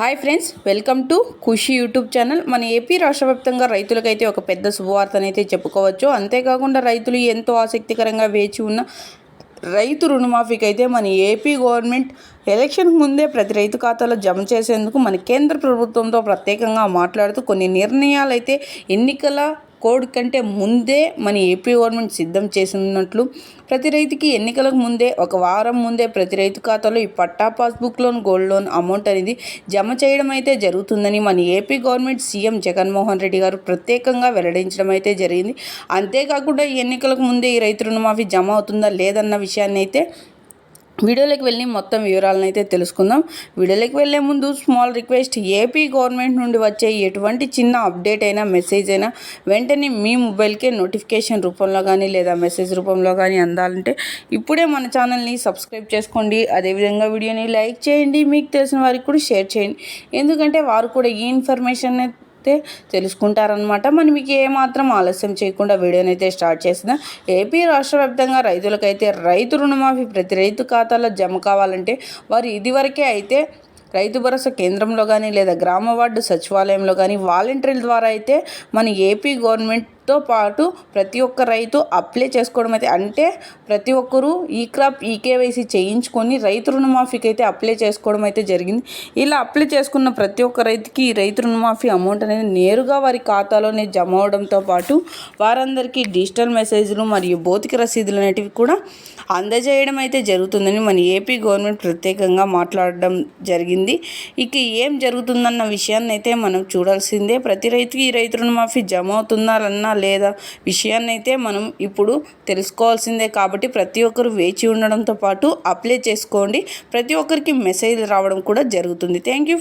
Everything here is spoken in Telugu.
Hi friends welcome to Khushi YouTube channel మన ఏపీ రాష్ట్ర వ్యాప్తంగా రైతులకైతే ఒక పెద్ద శుభవార్తనైతే చెప్పుకోవచ్చు. అంతేకాకుండా రైతులు ఎంతో ఆసక్తికరంగా వేచి ఉన్న రైతు రుణమాఫీకి అయితే మన ఏపీ గవర్నమెంట్ ఎలక్షన్కి ముందే ప్రతి రైతు ఖాతాలో జమ చేసేందుకు మన కేంద్ర ప్రభుత్వంతో ప్రత్యేకంగా మాట్లాడుతూ కొన్ని నిర్ణయాలు అయితే ఎన్నికల కోడ్ కంటే ముందే మన ఏపీ గవర్నమెంట్ సిద్ధం చేసినట్లు ప్రతి రైతుకి ఎన్నికలకు ముందే ఒక వారం ముందే ప్రతి రైతు ఖాతాలో ఈ patta passbook loan gold loan amount అనేది జమ చేయడం అయితే జరుగుతుందని మన AP government CM Jaganmohan Reddy garu ప్రత్యేకంగా వెల్లడించడం అయితే జరిగింది. అంతేకాకుండా ఈ ఎన్నికలకు ముందే ఈ రైతు రుణమాఫీ జమ అవుతుందా లేదన్న విషయాన్ని అయితే వీడియోలోకి వెళ్ళి మొత్తం వివరాలను అయితే తెలుసుకుందాం. వీడియోలోకి వెళ్ళే ముందు స్మాల్ రిక్వెస్ట్ ఏపీ గవర్నమెంట్ నుండి వచ్చే ఎటువంటి చిన్న అప్డేట్ అయినా మెసేజ్ అయినా వెంటనే మీ మొబైల్కే నోటిఫికేషన్ రూపంలో కానీ లేదా మెసేజ్ రూపంలో కానీ అందాలంటే ఇప్పుడే మన ఛానల్ని సబ్స్క్రైబ్ చేసుకోండి. అదేవిధంగా వీడియోని లైక్ చేయండి. మీకు తెలిసిన వారికి కూడా షేర్ చేయండి. ఎందుకంటే వారు కూడా ఈ ఇన్ఫర్మేషన్ అయితే తెలుసుకుంటారనమాట మనం మీకు ఏమాత్రం ఆలస్యం చేయకుండా వీడియోని అయితే స్టార్ట్ చేసిన ఏపీ రాష్ట్ర వ్యాప్తంగా రైతులకైతే రైతు రుణమాఫీ ప్రతి రైతు ఖాతాలో జమ కావాలంటే వారు ఇదివరకే అయితే రైతు భరోసా కేంద్రంలో కానీ లేదా గ్రామ వార్డు సచివాలయంలో కానీ వాలంటీర్ల ద్వారా అయితే మన ఏపీ గవర్నమెంట్ తో పాటు ప్రతి ఒక్క రైతు అప్లై చేసుకోవడం అయితే అంటే ప్రతి ఒక్కరూ ఈ క్రాప్ ఈ కేవైసీ చేయించుకొని రైతు రుణమాఫీకి అయితే అప్లై చేసుకోవడం అయితే జరిగింది. ఇలా అప్లై చేసుకున్న ప్రతి ఒక్క రైతుకి ఈ రైతు రుణమాఫీ అమౌంట్ అనేది నేరుగా వారి ఖాతాలోనే జమ అవడంతో పాటు వారందరికీ డిజిటల్ మెసేజ్లు మరియు భౌతిక రసీదులు అనేటివి కూడా అందజేయడం అయితే జరుగుతుందని మన ఏపీ గవర్నమెంట్ ప్రత్యేకంగా మాట్లాడడం జరిగింది. ఇక ఏం జరుగుతుందన్న విషయాన్ని అయితే మనం చూడాల్సిందే. ప్రతి రైతుకి ఈ రైతు రుణమాఫీ జమ అవుతున్నారన్నా లేదా విషయాన్ని అయితే మనం ఇప్పుడు తెలుసుకోవాల్సిందే కాబట్టి ప్రతి ఒక్కరు వేచి ఉండడంతో పాటు అప్లై చేసుకోండి. ప్రతి ఒక్కరికి మెసేజ్ రావడం కూడా జరుగుతుంది. Thank you